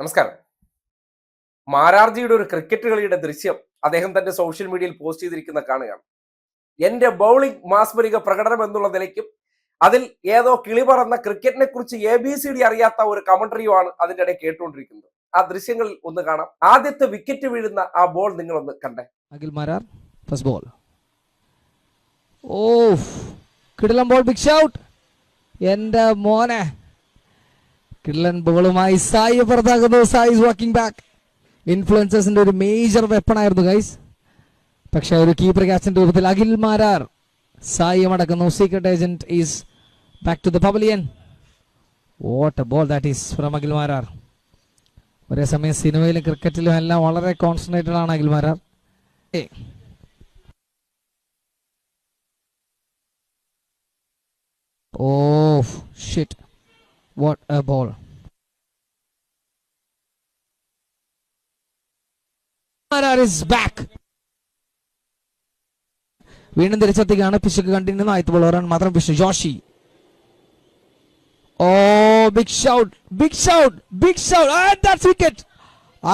നമസ്കാരം. മാരാർജിയുടെ ഒരു ക്രിക്കറ്റ് കളിയുടെ ദൃശ്യം അദ്ദേഹം തന്റെ സോഷ്യൽ മീഡിയയിൽ പോസ്റ്റ് ചെയ്തിരിക്കുന്ന കാണുകയാണ്. എന്റെ ബൗളിംഗ് മാസ്മരിക പ്രകടനം എന്നുള്ള നിലയ്ക്കും അതിൽ ഏതോ കിളി പറന്ന ക്രിക്കറ്റിനെ കുറിച്ച് എ ബി സി ഡി അറിയാത്ത ഒരു കമന്ററിയുമാണ് അതിന്റെ ഇടയിൽ കേട്ടുകൊണ്ടിരിക്കുന്നത്. ആ ദൃശ്യങ്ങളിൽ ഒന്ന് കാണാം. ആദ്യത്തെ വിക്കറ്റ് വീഴുന്ന ആ ബോൾ നിങ്ങൾ ഒന്ന് കണ്ടേ. അഖിൽ മാരാർ ഫസ്റ്റ് ബോൾ ഓ കിടലം ബോൾ ബിഗ് ഷൗട്ട് എന്റെ മോനെ. കിടിലൻ ബോളുമായി സായി പുറത്താക്കുന്നു സായി വാക്കിംഗ് ബാക്ക് ഇൻഫ്ലുവൻസേഴ്സിന്റെ ഒരു മേജർ വെപ്പൺ ആയിരുന്നു ഗൈസ് പക്ഷെ ഒരു കീപ്പർ ക്യാച്ചിന്റെ രൂപത്തിൽ Akhil Marar Sai മടക്കുന്നു. Secret agent is back to the pavilion what ball that is from Akhil Marar. ഒരേ സമയം സിനിമയിലും ക്രിക്കറ്റിലും എല്ലാം വളരെ കോൺസെൻട്രേറ്റഡ് ആണ് Akhil Marar. Oh shit what a a ball. Marar വീണ്ടും തിരിച്ചെത്തിക്കാണ് പിശുക്ക് കണ്ടിന്യൂ ആയിട്ട് ബോൾ മാത്രം പിശു Joshi. Oh big shout big shout big shout wicket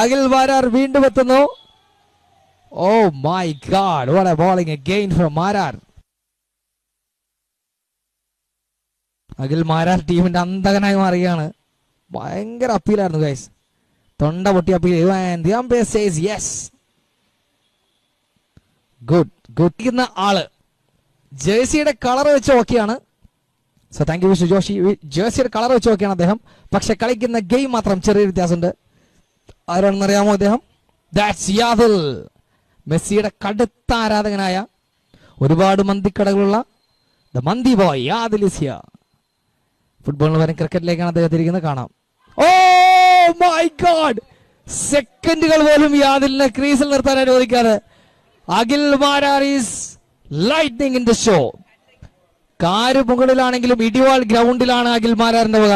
Akhil Marar വീണ്ടും എത്തുന്നു. ഓ my god what a bowling again from Marar. Akhil Marar ടീമിന്റെ അന്തകനായി മാറുകയാണ്. ഭയങ്കര അപ്പീലായിരുന്നു ഗൈസ് തൊണ്ട പൊട്ടി umpire says yes good good all. ജേഴ്സിയുടെ colour വെച്ച് ഓക്കെയാണ് so thank you mister Joshi. ജേഴ്സിയുടെ colour വെച്ച് ഓക്കെയാണ് അദ്ദേഹം. പക്ഷെ കളിക്കുന്ന ഗെയിം മാത്രം ചെറിയ വ്യത്യാസമുണ്ട്. ആരാണെന്ന് അറിയാമോ അദ്ദേഹം? ദാറ്റ്സ് യാദിൽ മെസ്സിയുടെ കടുത്ത ആരാധകനായ ഒരുപാട് മന്തിക്കടകളുള്ള ദ മന്തി ബോയ് യാദിൽ ഫുട്ബോളിന് പകരം ക്രിക്കറ്റിലേക്കാണ് അദ്ദേഹം ഇരിക്കുന്നത് കാണാം. മൈ ഗോഡ് സെക്കൻഡുകൾ പോലും യാദിലിനെ ക്രീസിൽ നിർത്താൻ അനുവദിക്കാതെ Akhil Marar is lightning in the show കാര് മുകളിലാണെങ്കിലും ഇടിവാൾ ഗ്രൗണ്ടിലാണ് അഖിൽ മാരാറിന്റെ വക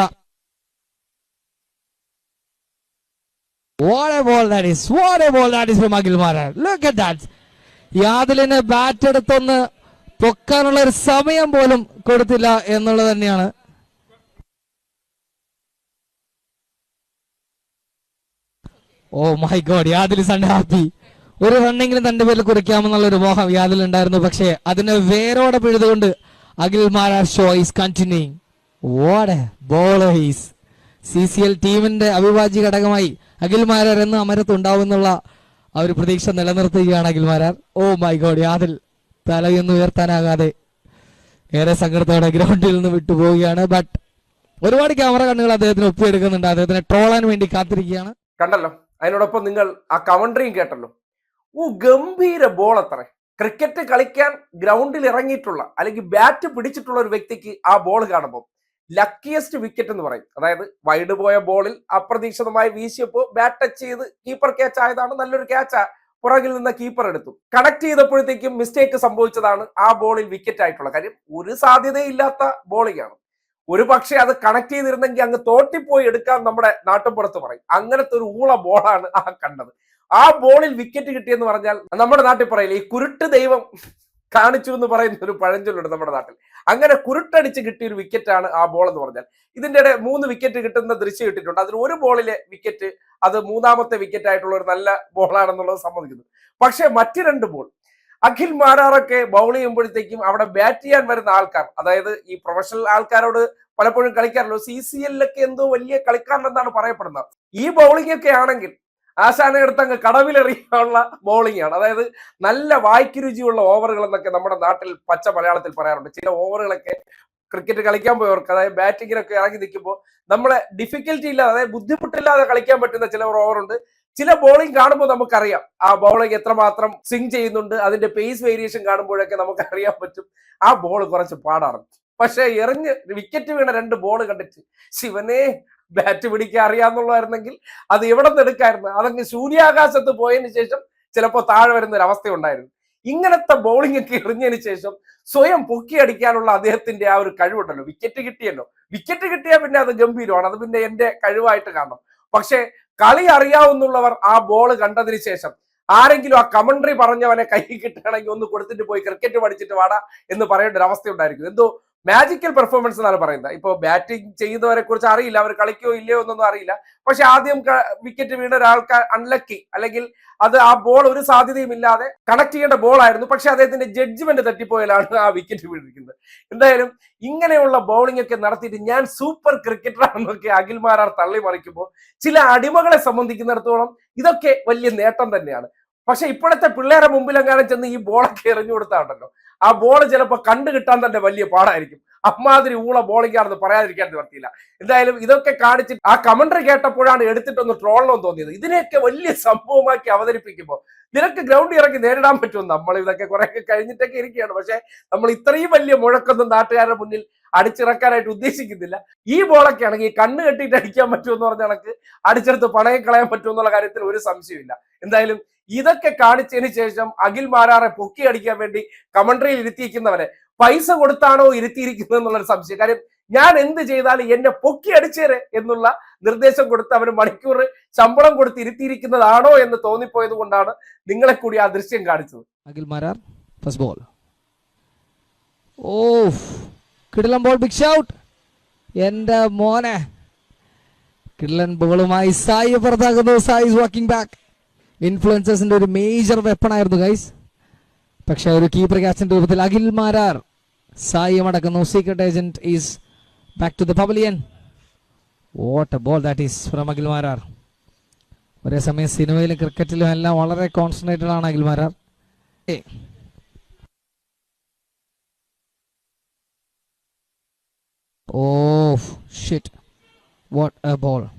What a ball that is. What a ball that is from Akhil Marar. Look at that. യാദിലിന് ബാറ്റ് എടുത്തൊന്ന് പൊക്കാനുള്ള ഒരു സമയം പോലും കൊടുത്തില്ല എന്നുള്ളത് തന്നെയാണ് ഓ my god Yadil son happy. ഒരു റണ്ണെങ്കിലും തന്റെ പേരിൽ കുറിക്കാമെന്നുള്ള ഒരു മോഹം യാദിൽ ഉണ്ടായിരുന്നു. പക്ഷേ അതിനെ വേരോടെ പിഴുതുകൊണ്ട് Akhil show is continuing what ball is C C L ടീമിന്റെ അവിഭാജ്യ ഘടകമായി അഖിൽ മാരാർ എന്ന് അമരത്ത് ഉണ്ടാവുമെന്നുള്ള ആ ഒരു പ്രതീക്ഷ നിലനിർത്തുകയാണ് Akhil Marar. Oh my God യാതിൽ തലയൊന്നും ഉയർത്താനാകാതെ ഏറെ സങ്കടത്തോടെ ഗ്രൗണ്ടിൽ നിന്ന് വിട്ടുപോവുകയാണ്. ബട്ട് ഒരുപാട് ക്യാമറ കണ്ണുകൾ അദ്ദേഹത്തിന് ഒപ്പിയെടുക്കുന്നുണ്ട്. അദ്ദേഹത്തിനെ ട്രോളാൻ വേണ്ടി കാത്തിരിക്കുകയാണ്. കണ്ടല്ലോ. അതിനോടൊപ്പം നിങ്ങൾ ആ കമൻട്രിയും കേട്ടല്ലോ. ഓ ഗംഭീര ബോൾ അത്ര. ക്രിക്കറ്റ് കളിക്കാൻ ഗ്രൗണ്ടിൽ ഇറങ്ങിയിട്ടുള്ള അല്ലെങ്കിൽ ബാറ്റ് പിടിച്ചിട്ടുള്ള ഒരു വ്യക്തിക്ക് ആ ബോൾ കാണുമ്പോൾ ലക്കിയസ്റ്റ് വിക്കറ്റ് എന്ന് പറയും. അതായത് വൈഡ് പോയ ബോളിൽ അപ്രതീക്ഷിതമായി വീശിയപ്പോൾ ബാറ്റ് ടച്ച് ചെയ്ത് കീപ്പർ ക്യാച്ച് ആയതാണ് നല്ലൊരു ക്യാച്ച് പുറകിൽ നിന്ന് കീപ്പർ എടുത്തു. കണക്ട് ചെയ്തപ്പോഴത്തേക്കും മിസ്റ്റേക്ക് സംഭവിച്ചതാണ് ആ ബോളിൽ വിക്കറ്റ് ആയിട്ടുള്ള കാര്യം. ഒരു സാധ്യതയില്ലാത്ത ബോളിംഗ് ആണ്. ഒരു പക്ഷേ അത് കണക്ട് ചെയ്തിരുന്നെങ്കിൽ അങ്ങ് തോട്ടിപ്പോയി എടുക്കാൻ നമ്മുടെ നാട്ടുപുറത്ത് പറയും. അങ്ങനത്തെ ഒരു ഊള ബോളാണ് ആ കണ്ടത്. ആ ബോളിൽ വിക്കറ്റ് കിട്ടിയെന്ന് പറഞ്ഞാൽ നമ്മുടെ നാട്ടിൽ പറയില്ല ഈ കുരുട്ട് ദൈവം കാണിച്ചു എന്ന് പറയുന്ന ഒരു പഴഞ്ചൊല്ലുണ്ട് നമ്മുടെ നാട്ടിൽ. അങ്ങനെ കുരുട്ടടിച്ച് കിട്ടിയ ഒരു വിക്കറ്റാണ് ആ ബോൾ എന്ന് പറഞ്ഞാൽ. ഇതിന്റെ ഇടെ മൂന്ന് വിക്കറ്റ് കിട്ടുന്ന ദൃശ്യം ഇട്ടിട്ടുണ്ട്. അതിൽ ഒരു ബോളിലെ വിക്കറ്റ് അത് മൂന്നാമത്തെ വിക്കറ്റ് ആയിട്ടുള്ള ഒരു നല്ല ബോളാണെന്നുള്ളത് സമ്മതിക്കുന്നു. പക്ഷേ മറ്റു രണ്ട് ബോൾ അഖിൽ മാരാറൊക്കെ ബൗൾ ചെയ്യുമ്പോഴത്തേക്കും അവിടെ ബാറ്റ് ചെയ്യാൻ വരുന്ന ആൾക്കാർ. അതായത് ഈ പ്രൊഫഷണൽ ആൾക്കാരോട് പലപ്പോഴും കളിക്കാറുള്ളൂ സി സി എല്ലൊക്കെ എന്തോ വലിയ കളിക്കാരനെന്നാണ് പറയപ്പെടുന്നത്. ഈ ബൗളിംഗ് ഒക്കെ ആണെങ്കിൽ ആശാനെ എടുത്ത് അങ്ങ് കടവിലെറിയാനുള്ള ബോളിംഗ് ആണ്. അതായത് നല്ല വായ്ക്ക് രുചിയുള്ള ഓവറുകൾ എന്നൊക്കെ നമ്മുടെ നാട്ടിൽ പച്ച മലയാളത്തിൽ പറയാറുണ്ട്. ചില ഓവറുകളൊക്കെ ക്രിക്കറ്റ് കളിക്കാൻ പോയവർക്ക് അതായത് ബാറ്റിങ്ങിനൊക്കെ ഇറങ്ങി നിൽക്കുമ്പോൾ നമ്മളെ ഡിഫിക്കൽറ്റി ഇല്ലാതെ അതായത് ബുദ്ധിമുട്ടില്ലാതെ കളിക്കാൻ പറ്റുന്ന ചില ഓവറുണ്ട് ചില ബോളിംഗ് കാണുമ്പോൾ നമുക്കറിയാം ആ ബോളിംഗ് എത്രമാത്രം സ്വിങ് ചെയ്യുന്നുണ്ട് അതിന്റെ പേസ് വേരിയേഷൻ കാണുമ്പോഴൊക്കെ നമുക്ക് അറിയാൻ പറ്റും. ആ ബോൾ കുറച്ച് പാടാണ് പക്ഷെ എറിഞ്ഞ് വിക്കറ്റ് വീണ രണ്ട് ബോൾ കണ്ടിട്ട് ശിവനെ ബാറ്റ് പിടിക്കാൻ അറിയാന്നുള്ളതായിരുന്നെങ്കിൽ അത് എവിടെ നിന്ന് എടുക്കായിരുന്നു? അതങ്ങ് ശൂന്യാകാശത്ത് പോയതിന് ശേഷം ചിലപ്പോൾ താഴെ വരുന്ന ഒരു അവസ്ഥ ഉണ്ടായിരുന്നു ഇങ്ങനത്തെ ബൗളിംഗ് ഒക്കെ എറിഞ്ഞതിന് ശേഷം സ്വയം പൊക്കി അടിക്കാനുള്ള അദ്ദേഹത്തിന്റെ ആ ഒരു കഴിവുണ്ടല്ലോ. വിക്കറ്റ് കിട്ടിയല്ലോ. വിക്കറ്റ് കിട്ടിയാൽ പിന്നെ അത് ഗംഭീരമാണ്. അത് പിന്നെ എന്റെ കഴിവായിട്ട് കാണണം. പക്ഷെ കളി അറിയാവുന്നുള്ളവർ ആ ബോൾ കണ്ടതിന് ശേഷം ആരെങ്കിലും ആ കമന്ററി പറഞ്ഞവനെ കൈ കിട്ടുകയാണെങ്കിൽ ഒന്ന് കൊടുത്തിട്ട് പോയി ക്രിക്കറ്റ് പഠിച്ചിട്ട് വാടാ എന്ന് പറയേണ്ട ഒരു അവസ്ഥ ഉണ്ടായിരിക്കും എന്തോ മാജിക്കൽ പെർഫോമൻസ് എന്നാണ് പറയുന്നത്. ഇപ്പൊ ബാറ്റിംഗ് ചെയ്യുന്നവരെ കുറിച്ച് അറിയില്ല അവർ കളിക്കോ ഇല്ലയോ എന്നൊന്നും അറിയില്ല. പക്ഷെ ആദ്യം വിക്കറ്റ് വീണ ഒരാൾക്ക് അൺലക്കി അല്ലെങ്കിൽ അത് ആ ബോൾ ഒരു സാധ്യതയും ഇല്ലാതെ കണക്ട് ചെയ്യേണ്ട ബോൾ ആയിരുന്നു. പക്ഷെ അദ്ദേഹത്തിന്റെ ജഡ്ജ്മെന്റ് തട്ടിപ്പോയാലാണ് ആ വിക്കറ്റ് വീണിരിക്കുന്നത്. എന്തായാലും ഇങ്ങനെയുള്ള ബൗളിംഗ് ഒക്കെ നടത്തിയിട്ട് ഞാൻ സൂപ്പർ ക്രിക്കറ്ററാണെന്നൊക്കെ അഖിൽമാരാർ തള്ളി മറിക്കുമ്പോൾ ചില അടിമകളെ സംബന്ധിക്കുന്നിടത്തോളം ഇതൊക്കെ വലിയ നേട്ടം തന്നെയാണ്. പക്ഷെ ഇപ്പോഴത്തെ പിള്ളേരെ മുമ്പിലെങ്ങാനും ചെന്ന് ഈ ബോളൊക്കെ എറിഞ്ഞു കൊടുത്താണ്ടല്ലോ. ആ ബോൾ ചിലപ്പോൾ കണ്ടു കിട്ടാൻ തന്നെ വലിയ പാടായിരിക്കും. അമ്മാതിരി ഊള ബോളിക്കാണെന്ന് പറയാതിരിക്കാൻ നിർത്തിയില്ല എന്തായാലും ഇതൊക്കെ കാണിച്ച് ആ കമന്ററി കേട്ടപ്പോഴാണ് എടുത്തിട്ടൊന്ന് ട്രോളണം തോന്നിയത്. ഇതിനെയൊക്കെ വലിയ സംഭവമാക്കി അവതരിപ്പിക്കുമ്പോൾ നിനക്ക് ഗ്രൗണ്ട് ഇറങ്ങി നേരിടാൻ പറ്റും നമ്മൾ ഇതൊക്കെ കുറെ കഴിഞ്ഞിട്ടൊക്കെ ഇരിക്കുകയാണ്. പക്ഷെ നമ്മൾ ഇത്രയും വലിയ മുഴക്കൊന്നും നാട്ടുകാരുടെ മുന്നിൽ അടിച്ചിറക്കാനായിട്ട് ഉദ്ദേശിക്കുന്നില്ല. ഈ ബോളൊക്കെ ആണെങ്കിൽ കണ്ണ് കെട്ടിയിട്ട് അടിക്കാൻ പറ്റുമെന്ന് പറഞ്ഞ കണക്ക് അടിച്ചെടുത്ത് പണയം കളയാൻ പറ്റുമെന്നുള്ള കാര്യത്തിൽ ഒരു സംശയമില്ല എന്തായാലും ഇതൊക്കെ കാണിച്ചതിന് ശേഷം അഖിൽ മാരാറെ പൊക്കി അടിക്കാൻ വേണ്ടി കമൻട്രിയിൽ ഇരുത്തിയിരിക്കുന്നവരെ പൈസ കൊടുത്താണോ ഇരുത്തിയിരിക്കുന്നത് എന്നുള്ളൊരു സംശയം. കാര്യം ഞാൻ എന്ത് ചെയ്താലും എന്നെ പൊക്കി അടിച്ചേരെ എന്നുള്ള നിർദ്ദേശം കൊടുത്ത് അവന് മണിക്കൂർ ശമ്പളം കൊടുത്ത് ഇരുത്തിയിരിക്കുന്നതാണോ എന്ന് തോന്നിപ്പോയത് കൊണ്ടാണ് നിങ്ങളെ കൂടി ആ ദൃശ്യം കാണിച്ചത്. അഖിൽ മാരാർ ഫസ്റ്റ് ബോൾ ഓ കിടിലൻ ബോൾ ബിഗ് ഷൗട്ട് എന്റെ മോനെ കിടിലൻ ബോളുമായി സായി പുറത്താക്കുന്നു. സായി വാക്കിംഗ് ബാക്ക് ഇൻഫ്ലുവൻസേഴ്സിന്റെ ഒരു മേജർ വെപ്പൺ ആയിരുന്നു ഗൈസ് പക്ഷെ ഒരു കീപ്പർ ക്യാച്ചിന്റെ രൂപത്തിൽ Akhil Marar Sai അടക്കുന്നു. Secret agent is back to the pavilion what a ball that is from Akhil Marar. ഒരേ സമയം സിനിമയിലും ക്രിക്കറ്റിലും എല്ലാം വളരെ കോൺസെൻട്രേറ്റഡ് ആണ് അഖിൽ മാരാർ. ഏ Oh shit. What a ball.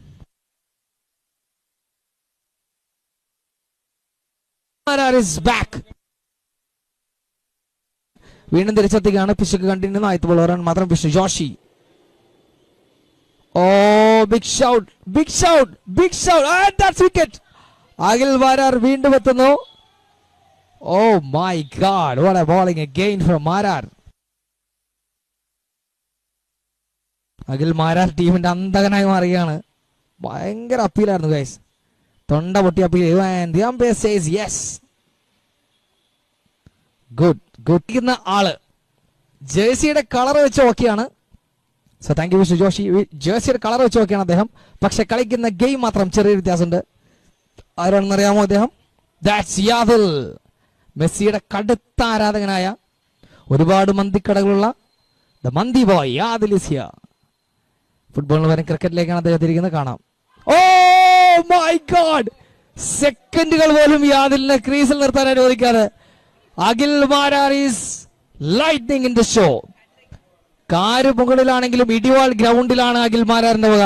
Is back. വീണ്ടും തിരിച്ചെത്തുകയാണ് പിശുക്ക് കണ്ടിന്യൂ. ആദ്യത്തെ ബോൾ ഒരാൾ മാത്രം പിശു Joshi. Oh big shout big shout big shout that's wicket Akhil Marar വീണ്ടും എത്തുന്നു. ഓ my god what a bowling again from Marar Akhil Marar ടീമിന്റെ അന്തകനായി മാറുകയാണ്. ഭയങ്കര അപ്പീലായിരുന്നു ഗൈസ് തൊണ്ട പൊട്ടി appeal. Yes good good all. ജേഴ്സിയുടെ colour വെച്ച് ഓക്കെയാണ് സോ താങ്ക് യു ജോഷി. ജേഴ്സിയുടെ കളർ വെച്ച് ഓക്കെയാണ് അദ്ദേഹം. പക്ഷെ കളിക്കുന്ന ഗെയിം മാത്രം ചെറിയ വ്യത്യാസമുണ്ട്. ആരാണെന്ന് അറിയാമോ അദ്ദേഹം? ദാറ്റ്സ് യാദിൽ മെസ്സിയുടെ കടുത്ത ആരാധകനായ ഒരുപാട് മന്തിക്കടകളുള്ള the mandi boy Yadil is here ഫുട്ബോളിന് പകരം ക്രിക്കറ്റിലേക്കാണ് അദ്ദേഹം തിരിക്കുന്നത്. കാണാം. ഓ മൈ ഗാഡ് സെക്കൻഡുകൾ പോലും യാതിലിനെ ക്രീസിൽ നിർത്താൻ അനുവദിക്കാതെ Akhil Marar is lightning in the show കാര് മുകളിലാണെങ്കിലും ഇടിവാൾ ഗ്രൗണ്ടിലാണ് അഖിൽ മാരാറിന്റെ വക.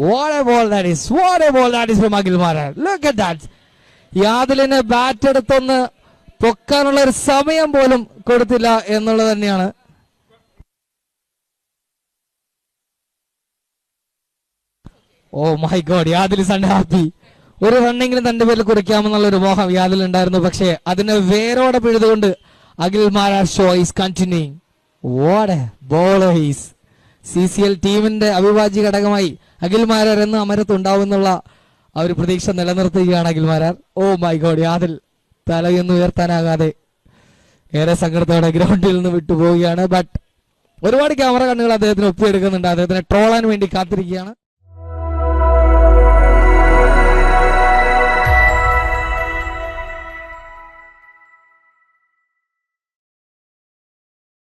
What a ball that is. What a ball that is from Akhil Marar. Look at bat എടുത്തൊന്ന് പൊക്കാനുള്ള ഒരു സമയം പോലും കൊടുത്തില്ല എന്നുള്ളത് തന്നെയാണ് ഓ my God Yadil is happy. ഒരു റണ്ണെങ്കിലും തന്റെ പേരിൽ കുറിക്കാമെന്നുള്ള ഒരു മോഹം യാദിൽ ഉണ്ടായിരുന്നു. പക്ഷേ അതിനെ വേരോടെ പിഴുതുകൊണ്ട് Akhil show is continuing what ball is C C L ടീമിന്റെ അവിഭാജ്യ ഘടകമായി അഖിൽ മാരാർ എന്ന് അമരത്തുണ്ടാവുന്നുള്ള ആ ഒരു പ്രതീക്ഷ നിലനിർത്തുകയാണ് Akhil Marar. Oh my God യാതിൽ തലയൊന്നും ഉയർത്താനാകാതെ ഏറെ സങ്കടത്തോടെ ഗ്രൗണ്ടിൽ നിന്ന് വിട്ടുപോവുകയാണ്. ബട്ട് ഒരുപാട് ക്യാമറ കണ്ണുകൾ അദ്ദേഹത്തിന് ഒപ്പിയെടുക്കുന്നുണ്ട്. അദ്ദേഹത്തിനെ ട്രോളാൻ വേണ്ടി കാത്തിരിക്കുകയാണ്.